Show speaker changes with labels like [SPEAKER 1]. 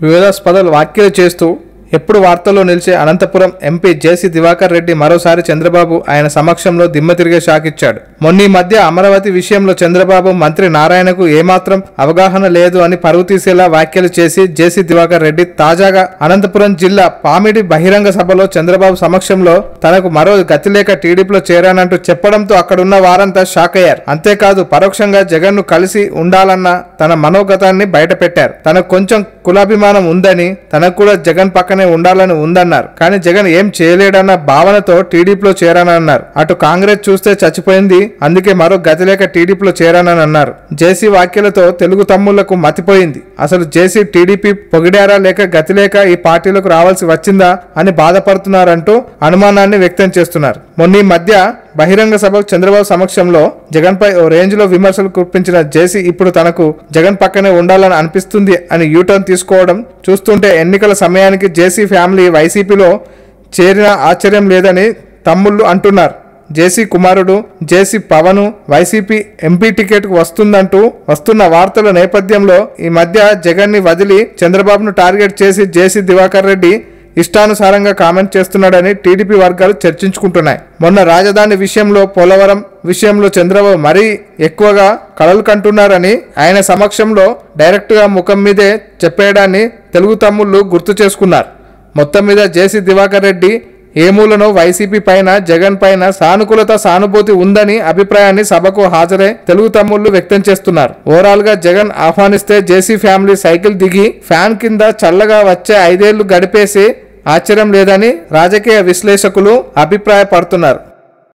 [SPEAKER 1] వివాదాస్పద వ్యాఖ్యలు చేస్తూ ఎప్పుడు వార్తల్లో నిలిచే Anantapuram MP J C Divakar Reddy మరోసారి చంద్రబాబు ఆయన సమక్షంలో దిమ్మ తిరిగే షాకిచ్చాడు మొన్న మధ్య అమరావతి విషయంలో చంద్రబాబు మంత్రి నారాయణకు ఏమాత్రం అవగాహన లేదు అని పరువు తీసేలా వ్యాఖ్యలు చేసి జేసీ దివాకర్ రెడ్డి తాజాగా అనంతపురం జిల్లా పామిడి బహిరంగ సభలో చంద్రబాబు సమక్షంలో తనకు మరో గతి లేక టీడీపీలో చేరానంటూ చెప్పడంతో అక్కడున్న వారంతా షాక్ అయ్యారు. అంతేకాదు పరోక్షంగా జగన్ను కలిసి ఉండాలన్న తన మనోగతాన్ని బయటపెట్టారు. తనకు కొంచెం కులాభిమానం ఉందని తనకు కూడా జగన్ పక్కనే ఉండాలని ఉందన్నారు. కానీ జగన్ ఏం చేయలేడన్న భావనతో టీడీపీలో చేరానన్నారు. అటు కాంగ్రెస్ చూస్తే చచ్చిపోయింది అందుకే మరో గతి లేక టీడీపీలో చేరానని అన్నారు. జేసీ వ్యాఖ్యలతో తెలుగు తమ్ముళ్ళకు మతిపోయింది. అసలు జేసీ టీడీపీ పొగిడారా లేక గతి లేక ఈ పార్టీలకు రావాల్సి వచ్చిందా అని బాధపడుతున్నారంటూ అనుమానాన్ని వ్యక్తం చేస్తున్నారు. మొన్న ఈ మధ్య బహిరంగ సభ చంద్రబాబు సమక్షంలో జగన్పై ఓ రేంజ్లో విమర్శలు కురిపించిన జేసీ ఇప్పుడు తనకు జగన్ పక్కనే ఉండాలని అనిపిస్తుంది అని యూటర్న్ తీసుకోవడం చూస్తుంటే ఎన్నికల సమయానికి జేసీ ఫ్యామిలీ వైసీపీలో చేరిన ఆశ్చర్యం లేదని తమ్ముళ్ళు అంటున్నారు. జేసీ కుమారుడు J C Pawan YCP MP ticket వస్తుందంటూ వస్తున్న వార్తల నేపథ్యంలో ఈ మధ్య జగన్ని వదిలి చంద్రబాబును టార్గెట్ చేసి జేసీ దివాకర్ రెడ్డి ఇష్టానుసారంగా కామెంట్ చేస్తున్నాడని టీడీపీ వర్గాలు చర్చించుకుంటున్నాయి. మొన్న రాజధాని విషయంలో పోలవరం విషయంలో చంద్రబాబు మరీ ఎక్కువగా కళలు కంటున్నారని ఆయన సమక్షంలో డైరెక్ట్గా ముఖం మీదే చెప్పేయడాన్ని తెలుగు తమ్ముళ్ళు గుర్తు చేసుకున్నారు. మొత్తం మీద జేసీ దివాకర్ రెడ్డి ఏములను వైసీపీ పైన జగన్ పైన సానుకూలత సానుభూతి ఉందని అభిప్రాయాన్ని సభకు హాజరై తెలుగు తమ్ముళ్ళు వ్యక్తం చేస్తున్నారు. ఓవరాల్గా జగన్ ఆహ్వానిస్తే జేసీ ఫ్యామిలీ సైకిల్ దిగి ఫ్యాన్ కింద చల్లగా వచ్చే ఐదేళ్ళు గడిపేసి ఆశ్చర్యం లేదని రాజకీయ విశ్లేషకులు అభిప్రాయపడుతున్నారు.